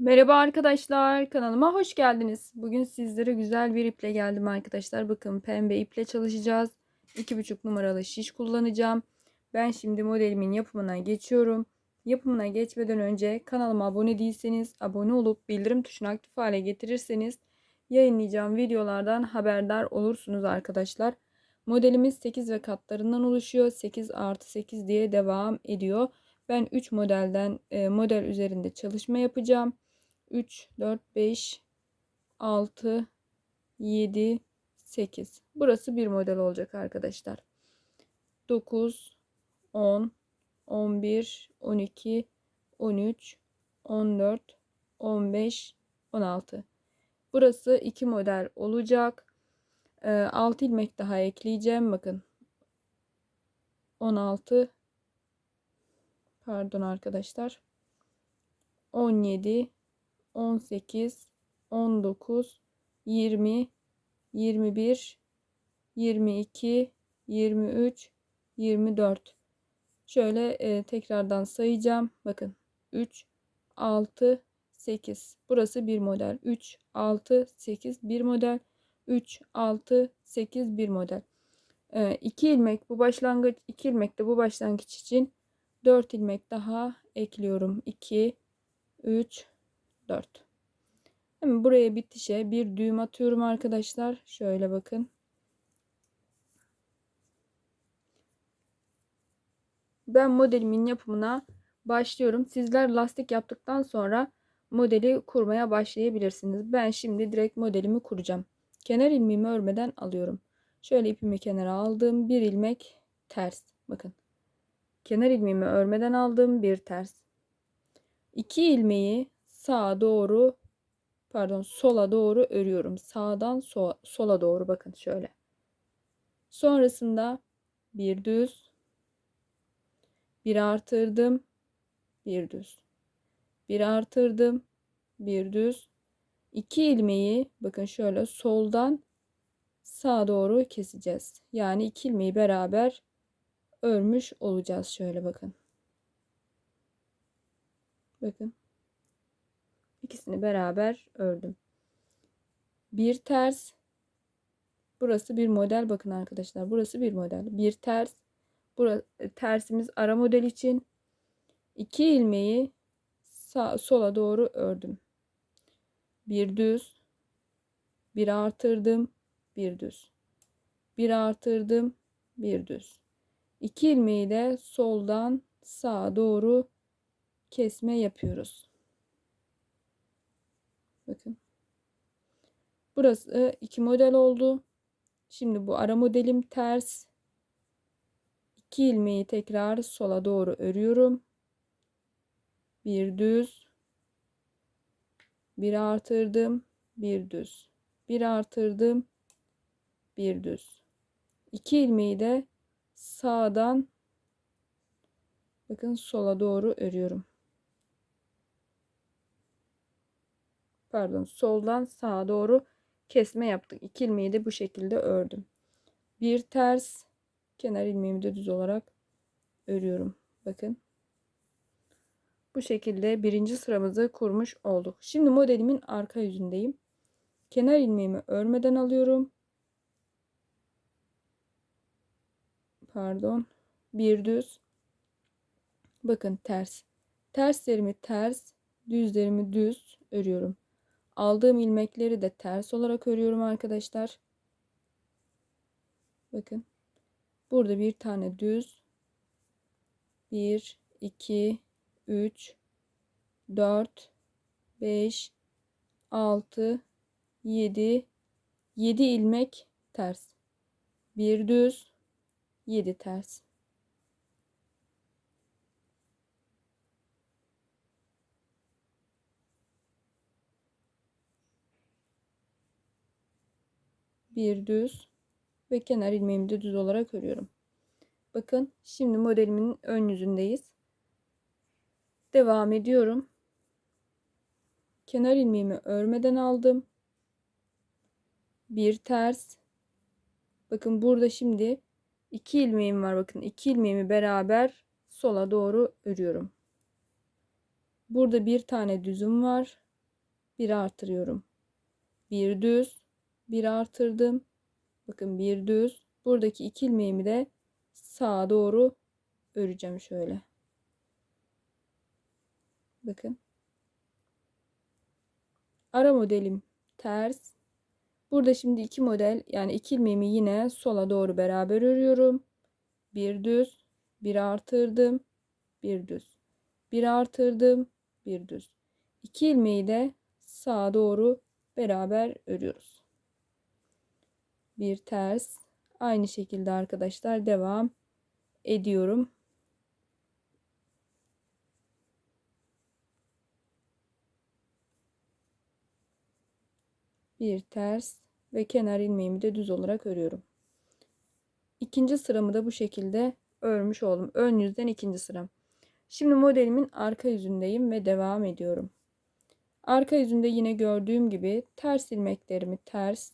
Merhaba arkadaşlar, kanalıma hoş geldiniz. Bugün sizlere güzel bir iple geldim arkadaşlar. Bakın pembe iple çalışacağız. 2,5 numaralı şiş kullanacağım. Ben şimdi modelimin yapımına geçiyorum. Yapımına geçmeden önce kanalıma abone değilseniz abone olup bildirim tuşunu aktif hale getirirseniz yayınlayacağım videolardan haberdar olursunuz arkadaşlar. Modelimiz 8 ve katlarından oluşuyor. 8 artı 8 diye devam ediyor. Ben 3 modelden e, model üzerinde çalışma yapacağım. 3, 4, 5, 6, 7, 8. Burası bir model olacak arkadaşlar. 9, 10, 11, 12, 13, 14, 15, 16. Burası iki model olacak. 6 ilmek daha ekleyeceğim. Bakın. 16 pardon arkadaşlar. 17 18 19 20 21 22 23 24 şöyle e, tekrardan sayacağım. Bakın 3 6 8 burası bir model. 3 6 8 bir model. 3 6 8 bir model. 2 e, ilmek bu başlangıç 2 ilmek de bu başlangıç için 4 ilmek daha ekliyorum. 2 3 4 Hemen buraya bitişe bir düğüm atıyorum arkadaşlar. Şöyle bakın. Ben modelimin yapımına başlıyorum. Sizler lastik yaptıktan sonra modeli kurmaya başlayabilirsiniz. Ben şimdi direkt modelimi kuracağım. Kenar ilmeğimi örmeden alıyorum. Şöyle ipimi kenara aldım. Bir ilmek ters. Bakın. Kenar ilmeğimi örmeden aldım. Bir ters. 2 ilmeği sağa doğru pardon sola doğru örüyorum. Sağdan so sola doğru bakın şöyle. Sonrasında bir düz bir artırdım bir düz bir artırdım bir düz 2 ilmeği bakın şöyle soldan sağa doğru keseceğiz. Yani 2 ilmeği beraber örmüş olacağız şöyle bakın. Bakın. İkisini beraber ördüm. Bir ters. Burası bir model bakın arkadaşlar. Burası bir model. Bir ters. Burası tersimiz ara model için. iki ilmeği sağ, sola doğru ördüm. Bir düz. Bir artırdım. Bir düz. Bir artırdım. Bir düz. İki ilmeği de soldan sağa doğru kesme yapıyoruz. Bakın. Burası iki model oldu. Şimdi bu ara modelim ters. 2 ilmeği tekrar sola doğru örüyorum. Bir düz. Bir artırdım. Bir düz. Bir artırdım. Bir düz. 2 ilmeği de sağdan bakın sola doğru örüyorum. Pardon soldan sağa doğru kesme yaptık. İki ilmeği de bu şekilde ördüm. Bir ters kenar ilmeğimi de düz olarak örüyorum. Bakın. Bu şekilde birinci sıramızı kurmuş olduk. Şimdi modelimin arka yüzündeyim. Kenar ilmeğimi örmeden alıyorum. Pardon. Bir düz. Bakın ters. Terslerimi ters, düzlerimi düz örüyorum. Aldığım ilmekleri de ters olarak örüyorum arkadaşlar. Bakın. Burada bir tane düz. 1, 2, 3, 4, 5, 6, 7, 7 ilmek ters. Bir düz, 7 ters. Bir düz ve kenar ilmeğimi de düz olarak örüyorum. Bakın şimdi modelimin ön yüzündeyiz. Devam ediyorum. Kenar ilmeğimi örmeden aldım. Bir ters. Bakın burada şimdi iki ilmeğim var. Bakın iki ilmeğimi beraber sola doğru örüyorum. Burada bir tane düzüm var. bir artırıyorum. Bir düz, bir artırdım. Bakın bir düz. Buradaki iki ilmeğimi de sağa doğru öreceğim şöyle. Bakın. Ara modelim ters. Burada şimdi iki model yani iki ilmeğimi yine sola doğru beraber örüyorum. Bir düz, bir artırdım, bir düz. Bir artırdım, bir düz. İki ilmeği de sağa doğru beraber örüyoruz. Bir ters. Aynı şekilde arkadaşlar devam ediyorum. Bir ters ve kenar ilmeğimi de düz olarak örüyorum. İkinci sıramı da bu şekilde örmüş oldum. Ön yüzden ikinci sıram. Şimdi modelimin arka yüzündeyim ve devam ediyorum. Arka yüzünde yine gördüğüm gibi ters ilmeklerimi ters,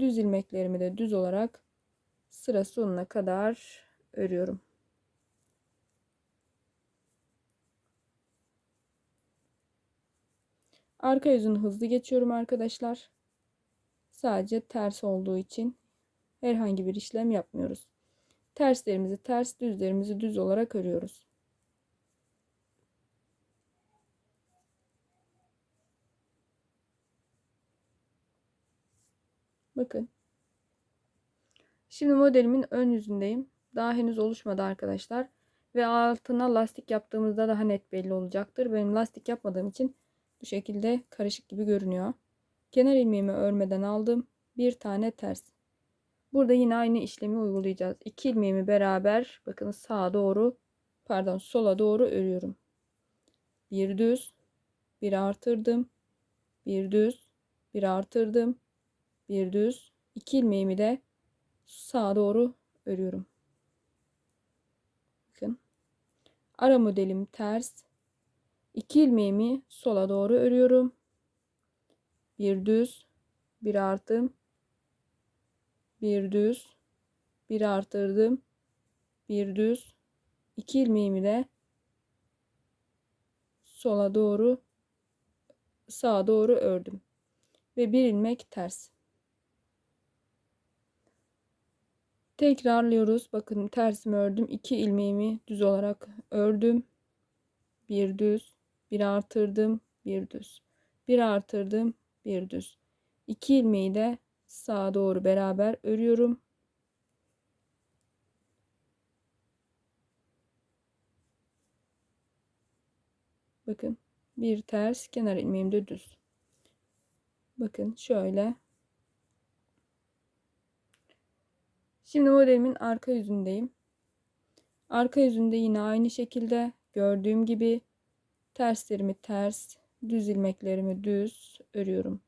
düz ilmeklerimi de düz olarak sıra sonuna kadar örüyorum. Arka yüzünü hızlı geçiyorum arkadaşlar. Sadece ters olduğu için herhangi bir işlem yapmıyoruz. Terslerimizi ters, düzlerimizi düz olarak örüyoruz. Bakın. Şimdi modelimin ön yüzündeyim. Daha henüz oluşmadı arkadaşlar. Ve altına lastik yaptığımızda daha net belli olacaktır. Benim lastik yapmadığım için bu şekilde karışık gibi görünüyor. Kenar ilmeğimi örmeden aldım. Bir tane ters. Burada yine aynı işlemi uygulayacağız. İki ilmeğimi beraber bakın sağa doğru pardon sola doğru örüyorum. Bir düz, bir artırdım, bir düz, bir artırdım, bir düz. İki ilmeğimi de sağa doğru örüyorum. Bakın. Ara modelim ters. İki ilmeğimi sola doğru örüyorum. Bir düz, bir artım, bir düz, bir artırdım, bir düz, iki ilmeğimi de sola doğru, sağa doğru ördüm ve bir ilmek ters. Tekrarlıyoruz. Bakın tersimi ördüm. 2 ilmeğimi düz olarak ördüm. Bir düz, bir artırdım, bir düz. Bir artırdım, bir düz. 2 ilmeği de sağa doğru beraber örüyorum. Bakın bir ters kenar ilmeğim de düz. Bakın şöyle Şimdi modelimin arka yüzündeyim. Arka yüzünde yine aynı şekilde gördüğüm gibi terslerimi ters, düz ilmeklerimi düz örüyorum.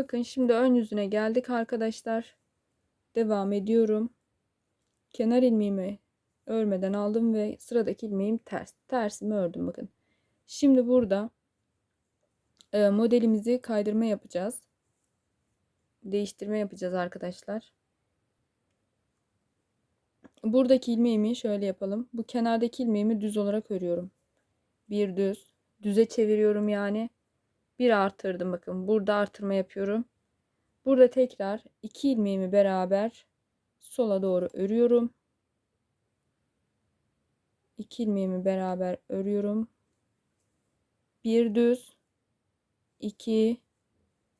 Bakın şimdi ön yüzüne geldik arkadaşlar. Devam ediyorum. Kenar ilmeğimi örmeden aldım ve sıradaki ilmeğim ters. Tersimi ördüm bakın. Şimdi burada e, modelimizi kaydırma yapacağız. Değiştirme yapacağız arkadaşlar. Buradaki ilmeğimi şöyle yapalım. Bu kenardaki ilmeğimi düz olarak örüyorum. Bir düz. Düze çeviriyorum yani bir artırdım. Bakın burada artırma yapıyorum. Burada tekrar iki ilmeğimi beraber sola doğru örüyorum. İki ilmeğimi beraber örüyorum. Bir düz iki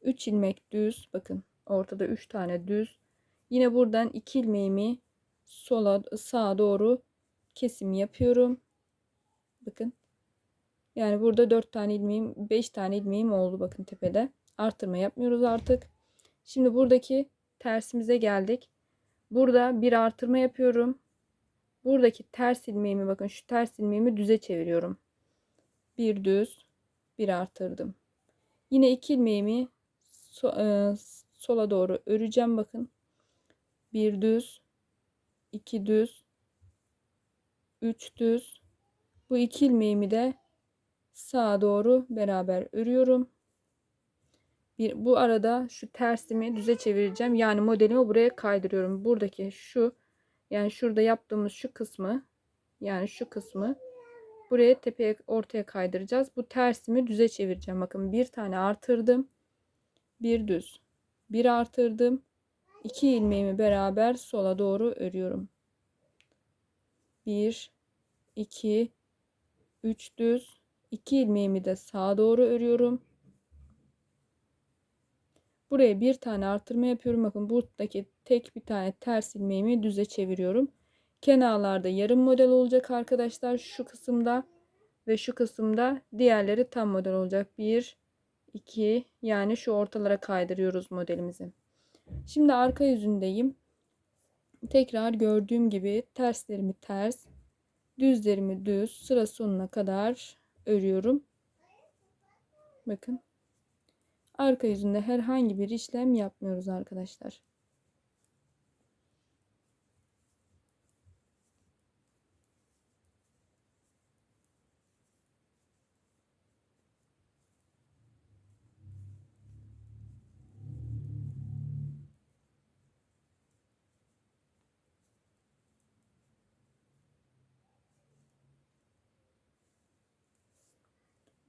üç ilmek düz. Bakın ortada üç tane düz. Yine buradan iki ilmeğimi sola sağa doğru kesim yapıyorum. Bakın yani burada 4 tane ilmeğim 5 tane ilmeğim oldu bakın tepede. Artırma yapmıyoruz artık. Şimdi buradaki tersimize geldik. Burada bir artırma yapıyorum. buradaki ters ilmeğimi bakın şu ters ilmeğimi düze çeviriyorum. Bir düz, bir artırdım. Yine iki ilmeğimi so, e, sola doğru öreceğim bakın. Bir düz, iki düz, üç düz. Bu iki ilmeğimi de sağa doğru beraber örüyorum. Bir, bu arada şu tersimi düze çevireceğim. Yani modelimi buraya kaydırıyorum. Buradaki şu yani şurada yaptığımız şu kısmı yani şu kısmı buraya tepeye ortaya kaydıracağız. Bu tersimi düze çevireceğim. Bakın bir tane artırdım. Bir düz. Bir artırdım. iki ilmeğimi beraber sola doğru örüyorum. Bir, iki, üç düz. İki ilmeğimi de sağa doğru örüyorum. Buraya bir tane artırma yapıyorum. Bakın buradaki tek bir tane ters ilmeğimi düze çeviriyorum. Kenarlarda yarım model olacak arkadaşlar şu kısımda ve şu kısımda diğerleri tam model olacak. 1 2 yani şu ortalara kaydırıyoruz modelimizi. Şimdi arka yüzündeyim. Tekrar gördüğüm gibi terslerimi ters, düzlerimi düz sıra sonuna kadar örüyorum. Bakın. Arka yüzünde herhangi bir işlem yapmıyoruz arkadaşlar.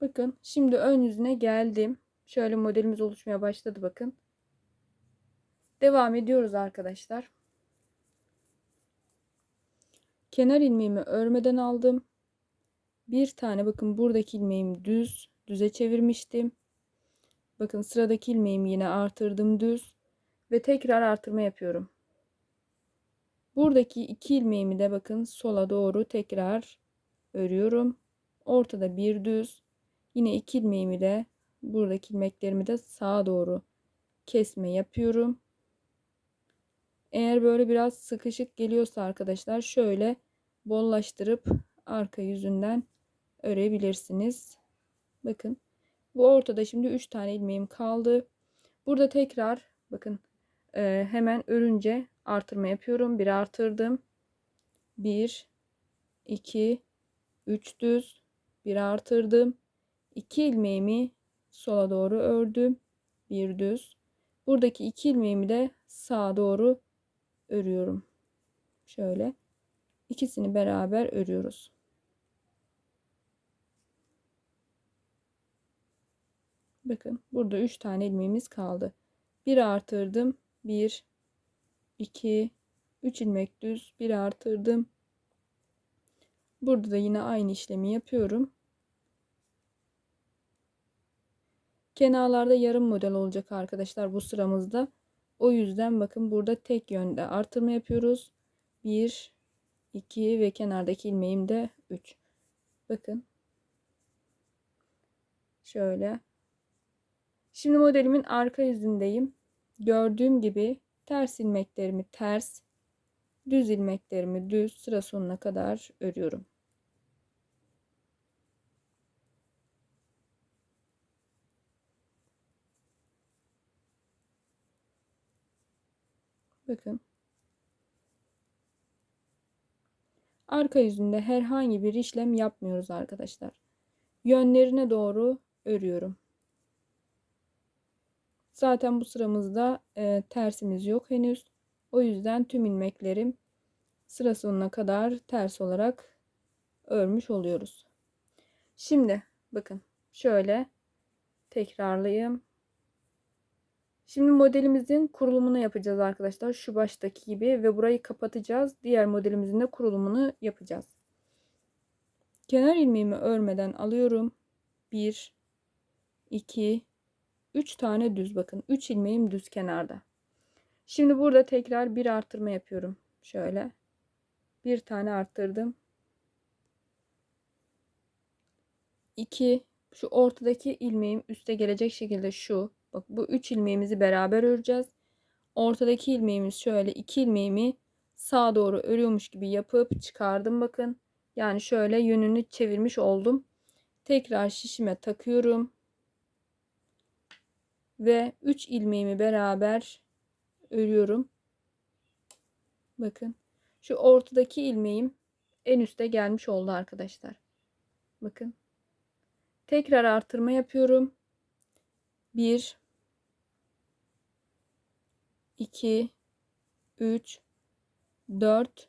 Bakın şimdi ön yüzüne geldim. Şöyle modelimiz oluşmaya başladı bakın. Devam ediyoruz arkadaşlar. Kenar ilmeğimi örmeden aldım. Bir tane bakın buradaki ilmeğimi düz düze çevirmiştim. Bakın sıradaki ilmeğimi yine artırdım düz ve tekrar artırma yapıyorum. Buradaki iki ilmeğimi de bakın sola doğru tekrar örüyorum. Ortada bir düz. Yine iki ilmeğimi de buradaki ilmeklerimi de sağa doğru kesme yapıyorum. Eğer böyle biraz sıkışık geliyorsa arkadaşlar şöyle bollaştırıp arka yüzünden örebilirsiniz. Bakın bu ortada şimdi 3 tane ilmeğim kaldı. Burada tekrar bakın e, hemen örünce artırma yapıyorum. Bir artırdım. 1 2 3 düz bir artırdım. 2 ilmeğimi sola doğru ördüm. Bir düz. Buradaki iki ilmeğimi de sağa doğru örüyorum. Şöyle. ikisini beraber örüyoruz. Bakın burada 3 tane ilmeğimiz kaldı. Bir artırdım. 1 2 3 ilmek düz. Bir artırdım. Burada da yine aynı işlemi yapıyorum. Kenarlarda yarım model olacak arkadaşlar bu sıramızda. O yüzden bakın burada tek yönde artırma yapıyoruz. 1, 2 ve kenardaki ilmeğim de 3. Bakın. Şöyle. Şimdi modelimin arka yüzündeyim. Gördüğüm gibi ters ilmeklerimi ters, düz ilmeklerimi düz sıra sonuna kadar örüyorum. Bakın. Arka yüzünde herhangi bir işlem yapmıyoruz arkadaşlar. Yönlerine doğru örüyorum. Zaten bu sıramızda e, tersimiz yok henüz. O yüzden tüm ilmeklerim sıra sonuna kadar ters olarak örmüş oluyoruz. Şimdi bakın şöyle tekrarlayayım. Şimdi modelimizin kurulumunu yapacağız arkadaşlar. Şu baştaki gibi ve burayı kapatacağız. Diğer modelimizin de kurulumunu yapacağız. Kenar ilmeğimi örmeden alıyorum. 1 2 3 tane düz bakın. 3 ilmeğim düz kenarda. Şimdi burada tekrar bir artırma yapıyorum. Şöyle. Bir tane arttırdım. 2 şu ortadaki ilmeğim üste gelecek şekilde şu Bak bu 3 ilmeğimizi beraber öreceğiz. Ortadaki ilmeğimiz şöyle 2 ilmeğimi sağa doğru örüyormuş gibi yapıp çıkardım bakın. Yani şöyle yönünü çevirmiş oldum. Tekrar şişime takıyorum. Ve 3 ilmeğimi beraber örüyorum. Bakın. Şu ortadaki ilmeğim en üste gelmiş oldu arkadaşlar. Bakın. Tekrar artırma yapıyorum. 1 2 3 4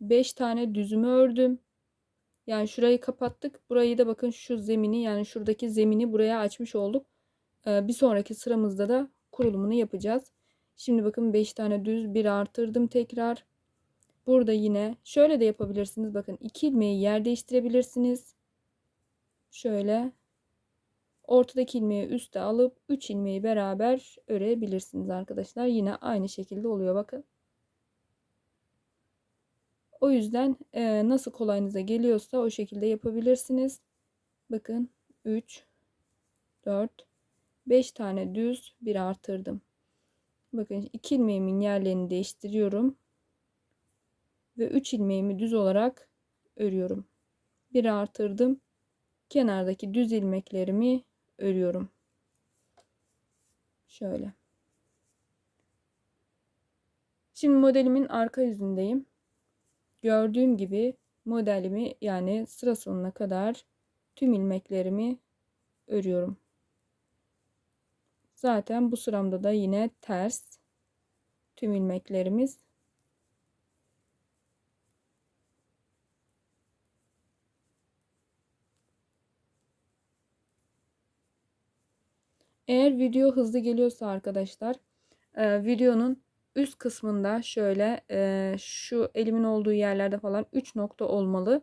5 tane düzümü ördüm. Yani şurayı kapattık. Burayı da bakın şu zemini yani şuradaki zemini buraya açmış olduk. Ee, bir sonraki sıramızda da kurulumunu yapacağız. Şimdi bakın 5 tane düz bir artırdım tekrar. Burada yine şöyle de yapabilirsiniz. Bakın 2 ilmeği yer değiştirebilirsiniz. Şöyle ortadaki ilmeği üste alıp 3 ilmeği beraber örebilirsiniz arkadaşlar. Yine aynı şekilde oluyor bakın. O yüzden e, nasıl kolayınıza geliyorsa o şekilde yapabilirsiniz. Bakın 3 4 5 tane düz bir artırdım. Bakın 2 ilmeğimin yerlerini değiştiriyorum. Ve 3 ilmeğimi düz olarak örüyorum. Bir artırdım. Kenardaki düz ilmeklerimi örüyorum. Şöyle. Şimdi modelimin arka yüzündeyim. Gördüğüm gibi modelimi yani sıra sonuna kadar tüm ilmeklerimi örüyorum. Zaten bu sıramda da yine ters tüm ilmeklerimiz Eğer video hızlı geliyorsa arkadaşlar e, videonun üst kısmında şöyle e, şu elimin olduğu yerlerde falan 3 nokta olmalı.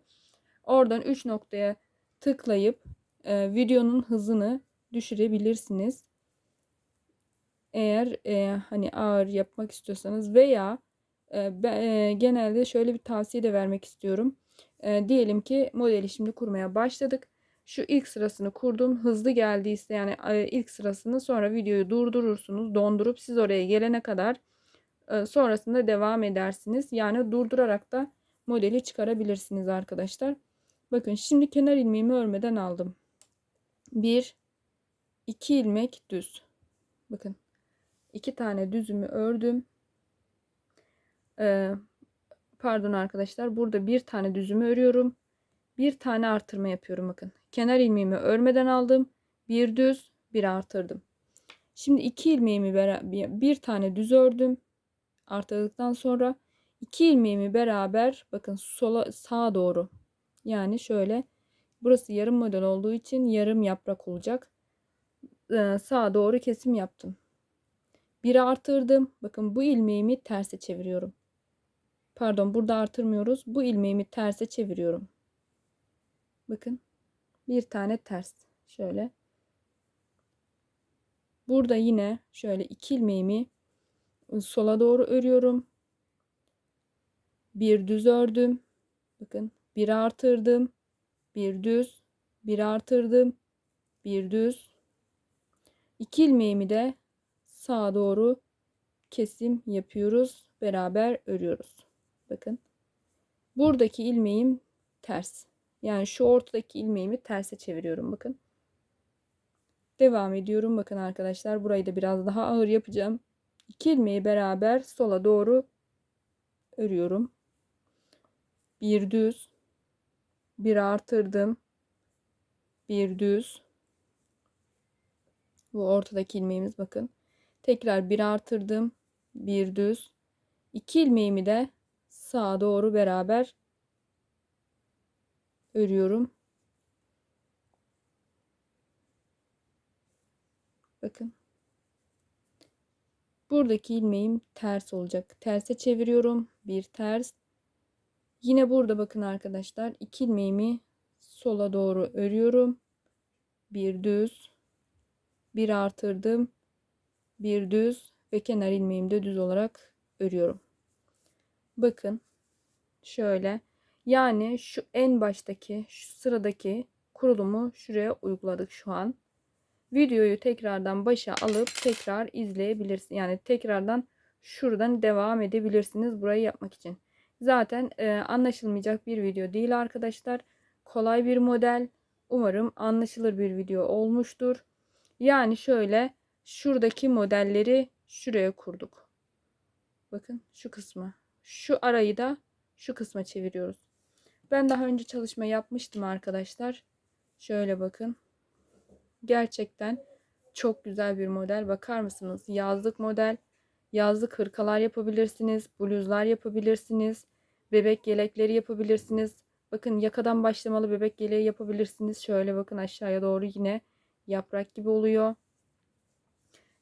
Oradan 3 noktaya tıklayıp e, videonun hızını düşürebilirsiniz. Eğer e, hani ağır yapmak istiyorsanız veya e, ben, e, genelde şöyle bir tavsiye de vermek istiyorum. E, diyelim ki modeli şimdi kurmaya başladık. Şu ilk sırasını kurdum. Hızlı geldiyse yani e, ilk sırasını sonra videoyu durdurursunuz. Dondurup siz oraya gelene kadar e, sonrasında devam edersiniz. Yani durdurarak da modeli çıkarabilirsiniz arkadaşlar. Bakın şimdi kenar ilmeğimi örmeden aldım. 1 2 ilmek düz. Bakın. 2 tane düzümü ördüm. Ee, pardon arkadaşlar. Burada bir tane düzümü örüyorum. Bir tane artırma yapıyorum bakın. Kenar ilmeğimi örmeden aldım. Bir düz, bir artırdım. Şimdi iki ilmeğimi bir tane düz ördüm. Artırdıktan sonra iki ilmeğimi beraber bakın sola sağa doğru yani şöyle. Burası yarım model olduğu için yarım yaprak olacak. Ee, sağa doğru kesim yaptım. Bir artırdım. Bakın bu ilmeğimi terse çeviriyorum. Pardon burada artırmıyoruz. Bu ilmeğimi terse çeviriyorum bakın bir tane ters şöyle burada yine şöyle iki ilmeğimi sola doğru örüyorum. Bir düz ördüm. Bakın bir artırdım. Bir düz. Bir artırdım. Bir düz. İki ilmeğimi de sağa doğru kesim yapıyoruz. Beraber örüyoruz. Bakın. Buradaki ilmeğim ters. Yani şu ortadaki ilmeğimi terse çeviriyorum. Bakın. Devam ediyorum. Bakın arkadaşlar burayı da biraz daha ağır yapacağım. 2 ilmeği beraber sola doğru örüyorum. Bir düz, bir artırdım, bir düz. Bu ortadaki ilmeğimiz bakın. Tekrar bir artırdım, bir düz. 2 ilmeğimi de sağa doğru beraber örüyorum. Bakın. Buradaki ilmeğim ters olacak. Terse çeviriyorum. Bir ters. Yine burada bakın arkadaşlar. iki ilmeğimi sola doğru örüyorum. Bir düz. Bir artırdım. Bir düz ve kenar ilmeğimi de düz olarak örüyorum. Bakın şöyle yani şu en baştaki şu sıradaki kurulumu şuraya uyguladık şu an videoyu tekrardan başa alıp tekrar izleyebilirsiniz. Yani tekrardan şuradan devam edebilirsiniz burayı yapmak için. Zaten e, anlaşılmayacak bir video değil arkadaşlar. Kolay bir model. Umarım anlaşılır bir video olmuştur. Yani şöyle şuradaki modelleri şuraya kurduk. Bakın şu kısmı. Şu arayı da şu kısma çeviriyoruz. Ben daha önce çalışma yapmıştım arkadaşlar. Şöyle bakın. Gerçekten çok güzel bir model. Bakar mısınız? Yazlık model. Yazlık hırkalar yapabilirsiniz. Bluzlar yapabilirsiniz. Bebek yelekleri yapabilirsiniz. Bakın yakadan başlamalı bebek yeleği yapabilirsiniz. Şöyle bakın aşağıya doğru yine yaprak gibi oluyor.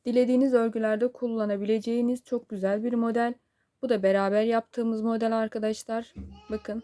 Dilediğiniz örgülerde kullanabileceğiniz çok güzel bir model. Bu da beraber yaptığımız model arkadaşlar. Bakın.